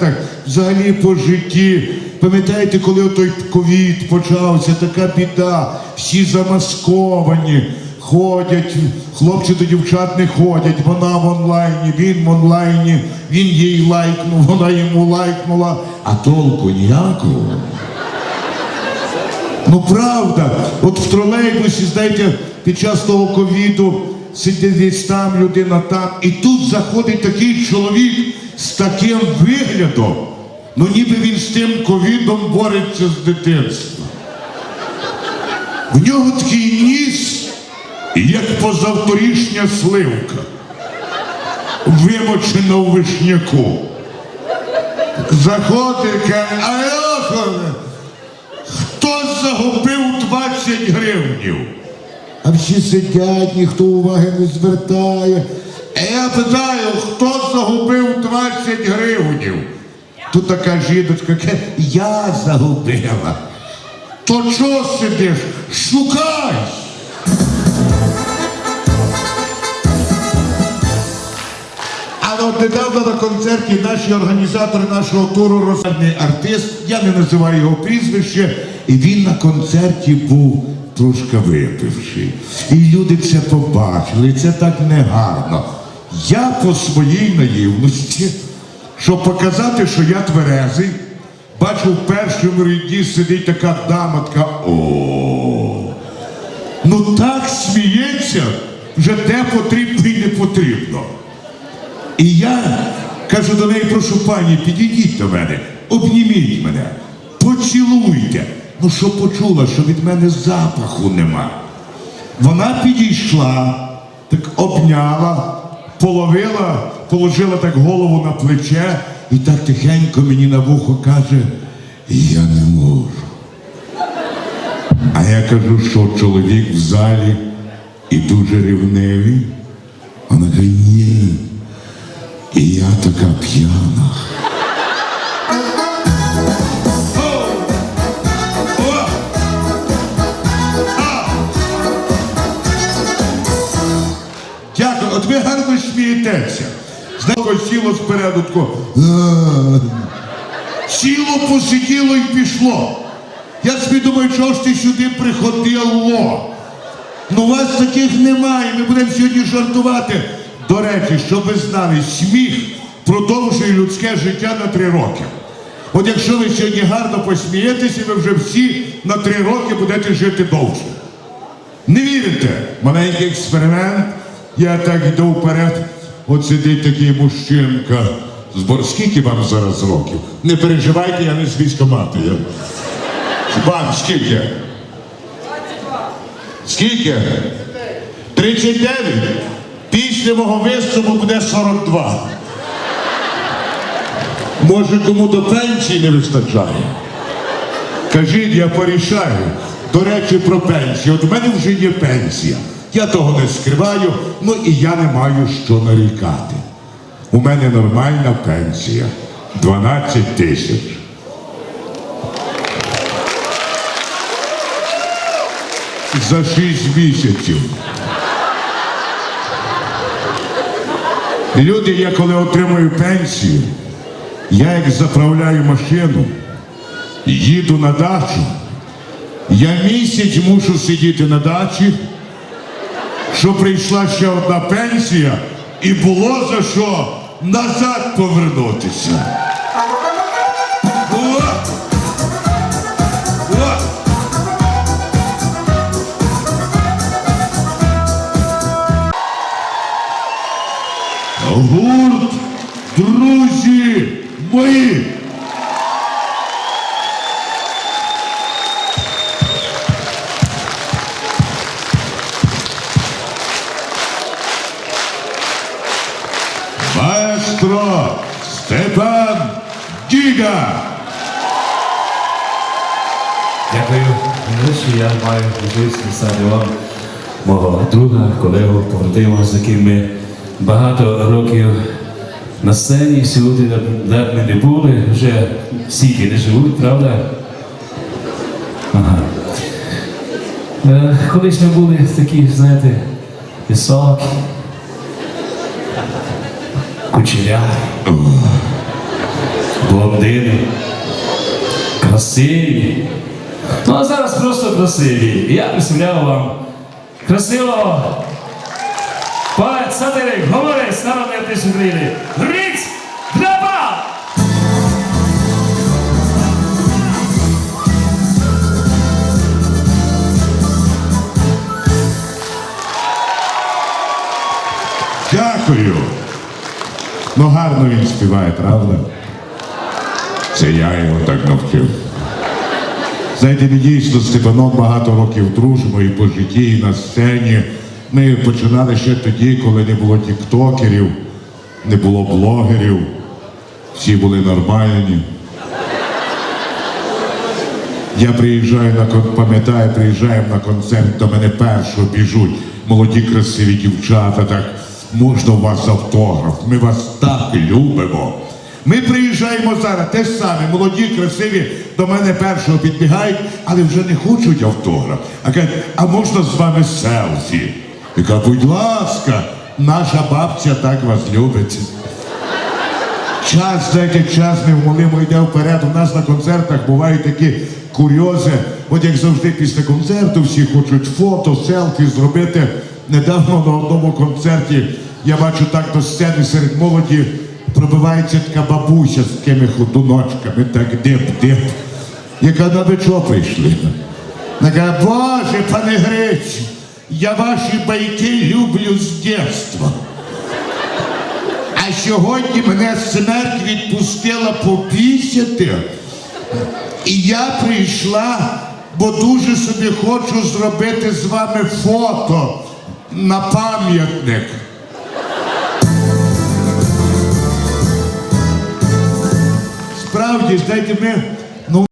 Так, взагалі по житті. Пам'ятаєте, коли той ковід почався, така біда, всі замасковані, ходять, хлопці до дівчат не ходять, вона в онлайні, він в онлайні, він їй лайкнув, вона йому лайкнула, а толку ніякого. Ну правда, от в тролейбусі, знаєте, під час того ковіду сидить десь там людина там, і тут заходить такий чоловік з таким виглядом, ну ніби він з тим ковідом бореться з дитинства. В нього такий ніс, як позавторішня сливка, вимочена у вишняку. Заходить, каже, а Йохане, Хто загубив 20 гривнів? А всі сидять, ніхто уваги не звертає. Я питаю, хто загубив 20 гривнів? Тут така жіночка я загубила. То чого сидиш? Шукай! От недавно на концерті наші організатори нашого туру розсадний артист, я не називаю його прізвище, і він на концерті був трошки випивший. І люди це побачили, це так негарно. Я по своїй наївності, щоб показати, що я тверезий, бачу в першому ряді сидить така дама, така о. Ну так сміється, вже де потрібно і не потрібно. І я кажу до неї, прошу пані, підійдіть до мене, обніміть мене, поцілуйте. Ну що почула, що від мене запаху нема. Вона підійшла, так обняла, половила, положила так голову на плече і так тихенько мені на вухо каже, я не можу. А я кажу, що чоловік в залі і дуже рівневий. Вона каже, ні. І я така п'яна. Ви гарно смієтеся. Знаєте, сіло спереду тако. Сіло, посиділо і пішло. Я собі думаю, чого ж ти сюди приходило? Ну у вас таких немає, ми будемо сьогодні жартувати. До речі, щоб ви знали, сміх продовжує людське життя на три роки. От якщо ви сьогодні гарно посмієтеся, ви вже всі на три роки будете жити довше. Не вірите? Маленький експеримент. Я так йду вперед. От сидить такий мужчинка. Збор, скільки вам зараз років? Не переживайте, я не з військомату. Я... Вам скільки? Скільки? 39? Після мого виступу буде 42. Може, кому до пенсії не вистачає? Кажіть, я порішаю. До речі, про пенсію. От у мене вже є пенсія. Я того не скриваю, ну і я не маю що нарікати. У мене нормальна пенсія. 12 тисяч. За 6 місяців. Люди, я коли отримую пенсію, я як заправляю машину, їду на дачу. Я місяць мушу сидіти на дачі, щоб прийшла ще одна пенсія і було за що назад повернутися. Гурт, друзі мої. Маестро Степан Діга. Дякую. Найближче я маю можливість написати вам мого друга, колегу, побратима, з яким ми багато років на сцені, сьогодні, де ми не були, вже стільки не живуть, правда? Ага. Е, колись ми були такі, знаєте, високі, кучеряві. блондини, красиві. Ну а зараз просто красиві. Я представляю вам красивого поет, сатирик, говорить, народний артист України. Гриць Граба! Ну гарно він співає, правда? Це я його так навчив. Знаєте, ми дійсно з Степаном багато років дружимо і по житті, і на сцені. Ми починали ще тоді, коли не було тіктокерів, не було блогерів. Всі були нормальні. Я приїжджаю на пам'ятаю, приїжджаємо на концерт, до мене першого біжуть молоді красиві дівчата, так можна у вас автограф. Ми вас так любимо. Ми приїжджаємо зараз, те ж саме, молоді, красиві до мене першого підбігають, але вже не хочуть автограф. А кажуть, а можна з вами селфі? Я кажу, будь ласка, наша бабця так вас любить. Час, знаєте, час невмолимо йде вперед. У нас на концертах бувають такі курйози. От як завжди після концерту всі хочуть фото, селфі зробити. Недавно на одному концерті я бачу так до сцени серед молоді пробивається така бабуся з такими ходуночками, так дип-дип. Яка на ви чого прийшли? Така, Боже, пане Грич, я ваші байки люблю з дитинства. А сьогодні мене смерть відпустила попісяти. І я прийшла, бо дуже собі хочу зробити з вами фото на пам'ятник. Справді, знаєте, ми